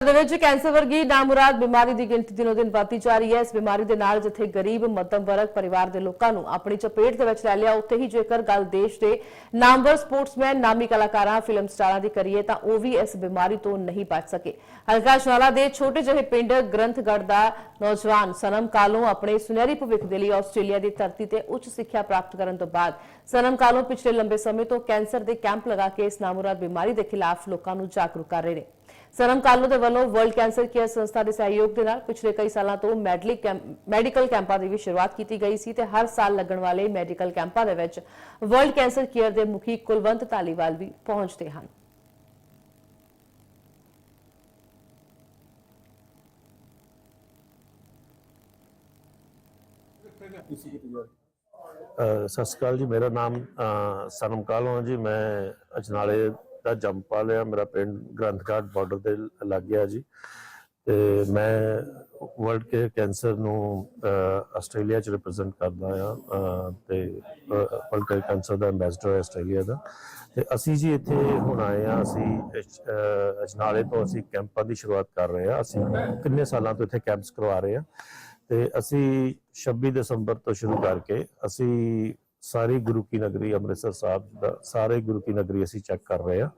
ਦੇ ਵਿੱਚ ਕੈਂਸਰ ਵਰਗੀ ਨਾਮੁਰਾਦ ਬਿਮਾਰੀ ਦੀ ਗਿਣਤੀ ਦਿਨੋ ਦਿਨ ਵਧਦੀ ਜਾ ਰਹੀ ਹੈ। ਇਸ ਬਿਮਾਰੀ ਦੇ ਨਾਲ ਜਿੱਥੇ ਗਰੀਬ, ਮੱਧਮ ਵਰਗ ਪਰਿਵਾਰ ਦੇ ਲੋਕਾਂ ਨੂੰ ਆਪਣੀ ਚਪੇਟ ਦੇ ਵਿੱਚ ਲੈ ਲਿਆ, ਉੱਥੇ ਹੀ ਜੇਕਰ ਗੱਲ ਦੇਸ਼ ਦੇ ਨਾਮਵਰ ਸਪੋਰਟਸਮੈਨ, ਨਾਮੀ ਕਲਾਕਾਰਾਂ, ਫਿਲਮ ਸਟਾਰਾਂ ਦੀ ਕਰੀਏ ਤਾਂ ਉਹ ਵੀ ਇਸ ਬਿਮਾਰੀ ਤੋਂ ਨਹੀਂ ਬਚ ਸਕੇ। ਹਲਕਾ ਸ਼ਨਾਲਾ ਦੇ ਛੋਟੇ ਜਿਹੇ ਪਿੰਡ ਗ੍ਰੰਥਗੜ ਦਾ ਨੌਜਵਾਨ ਸਨਮ ਕਾਲੋਂ ਆਪਣੇ ਸੁਨਹਿਰੀ ਭਵਿੱਖ ਦੇ ਲਈ ਆਸਟ੍ਰੇਲੀਆ ਦੀ ਧਰਤੀ ਤੇ ਉੱਚ ਸਿੱਖਿਆ ਪ੍ਰਾਪਤ ਕਰਨ ਤੋਂ ਬਾਅਦ ਸਨਮ ਕਾਲੋਂ ਪਿਛਲੇ ਲੰਬੇ ਸਮੇਂ ਤੋਂ ਕੈਂਸਰ ਦੇ ਕੈਂਪ ਲਗਾ ਕੇ ਇਸ ਨਾਮੁਰਾਦ ਬਿਮਾਰੀ ਦੇ ਖਿਲਾਫ ਲੋਕਾਂ ਨੂੰ ਜਾਗਰੂਕ ਕਰ ਰਹੇ ਨੇ। ਸਨਮ ਕਾਲੂ ਦੇ ਵੱਲੋਂ ਵਰਲਡ ਕੈਂਸਰ ਕੇਅਰ ਸੰਸਥਾ ਦੇ ਸਹਿਯੋਗ ਦੇ ਨਾਲ ਪਿਛਲੇ ਕਈ ਸਾਲਾਂ ਤੋਂ ਮੈਡੀਕਲ ਕੈਂਪਾਂ ਦੀ ਵੀ ਸ਼ੁਰੂਆਤ ਕੀਤੀ ਗਈ ਸੀ ਤੇ ਹਰ ਸਾਲ ਲੱਗਣ ਵਾਲੇ ਮੈਡੀਕਲ ਕੈਂਪਾਂ ਦੇ ਵਿੱਚ ਵਰਲਡ ਕੈਂਸਰ ਕੇਅਰ ਦੇ ਮੁਖੀ ਕੁਲਵੰਤ ਧਾਲੀਵਾਲ ਵੀ ਪਹੁੰਚਦੇ ਹਨ। ਸਤਿ ਸ਼੍ਰੀ ਅਕਾਲ ਜੀ, ਮੇਰਾ ਨਾਮ, ਅਹ ਸਨਮ ਜੀ, ਮੈਂ ਅਜਨਾਲੇ ਦਾ ਜੰਪਾ ਲਿਆ, ਮੇਰਾ ਪਿੰਡ ਗ੍ਰੰਥਗੜ੍ਹ ਬਾਰਡਰ ਦੇ ਲਾਗੇ ਆ ਜੀ। ਤੇ ਮੈਂ ਵਰਲਡ ਕੇ ਕੈਂਸਰ ਨੂੰ ਆਸਟ੍ਰੇਲੀਆ ਚ ਰਿਪਰੈਜ਼ੈਂਟ ਕਰਦਾ ਆ ਤੇ ਵਰਲਡ ਕੇ ਕੈਂਸਰ ਦਾ ਐਮਬੈਸਡਰ ਆਸਟ੍ਰੇਲੀਆ ਦਾ। ਤੇ ਅਸੀਂ ਜੀ ਇੱਥੇ ਹੁਣ ਆਏ ਆ, ਅਸੀਂ ਅਜਨਾਲੇ ਤੋਂ ਅਸੀਂ ਕੈਂਪਾਂ ਦੀ ਸ਼ੁਰੂਆਤ ਕਰ ਰਹੇ ਆ। ਅਸੀਂ ਕਿੰਨੇ ਸਾਲਾਂ ਤੋਂ ਇੱਥੇ ਕੈਂਪਸ ਕਰਵਾ ਰਹੇ ਆ। ਤੇ ਅਸੀਂ 26 ਦਸੰਬਰ ਤੋਂ ਸ਼ੁਰੂ ਕਰਕੇ ਅਸੀਂ ਸਾਰੀ ਗੁਰੂ ਕੀ ਨਗਰੀ ਅੰਮ੍ਰਿਤਸਰ ਸਾਹਿਬ ਦਾ, ਸਾਰੇ ਗੁਰੂ ਕੀ ਨਗਰੀ ਅਸੀਂ ਚੈੱਕ ਕਰ ਰਹੇ ਆ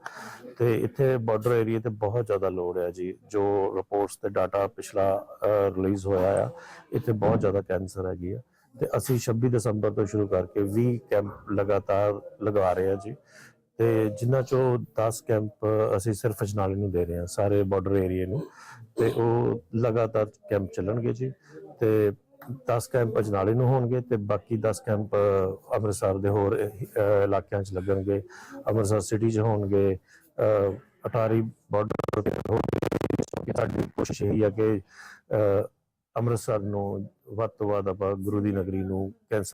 ਤੇ ਇੱਥੇ ਬਾਰਡਰ ਏਰੀਆ ਤੇ ਬਹੁਤ ਜ਼ਿਆਦਾ ਲੋੜ ਹੈ ਜੀ, ਜੋ ਰਿਪੋਰਟਸ ਤੇ ਡਾਟਾ ਪਿਛਲਾ ਰਿਲੀਜ਼ ਹੋਇਆ ਆ, ਇੱਥੇ ਬਹੁਤ ਜ਼ਿਆਦਾ ਕੈਂਸਰ ਹੈਗੀ ਆ ਤੇ ਅਸੀਂ 26 ਦਸੰਬਰ ਤੋਂ ਸ਼ੁਰੂ ਕਰਕੇ 20 ਕੈਂਪ ਲਗਾਤਾਰ ਲਗਾ ਰਹੇ ਆ ਜੀ ਤੇ ਜਿਨ੍ਹਾਂ ਚੋਂ 10 ਕੈਂਪ ਅਸੀਂ ਸਿਰਫ ਅਜਨਾਲੇ ਨੂੰ ਦੇ ਰਹੇ ਹਾਂ, ਸਾਰੇ ਬਾਰਡਰ ਏਰੀਆ ਨੂੰ ਤੇ ਉਹ ਲਗਾਤਾਰ ਕੈਂਪ ਚੱਲਣਗੇ ਜੀ ਤੇ 10 ਕੈਂਪ ਅਜਨਾਲੇ ਨੂੰ ਹੋਣਗੇ ਤੇ ਬਾਕੀ 10 ਕੈਂਪ ਅੰਮ੍ਰਿਤਸਰ ਦੇ ਹੋਰ ਇਲਾਕਿਆਂ 'ਚ ਲੱਗਣਗੇ। ਅੰਮ੍ਰਿਤਸਰ ਸਿਟੀ 'ਚ ਹੋਣਗੇ। ਅ, ਅਟਾਰੀ ਬਾਰਡਰ ਤੇ ਹੋਣਗੇ। ਸਾਡੀ ਕੋਸ਼ਿਸ਼ ਇਹ ਹੈ ਕਿ ਅੰਮ੍ਰਿਤਸਰ ਨੂੰ ਵੱਧ ਤੋਂ ਵੱਧ ਆਪਾਂ ਗੁਰੂ ਦੀ ਨਗਰੀ ਨੂੰ ਕੈਂਸਰ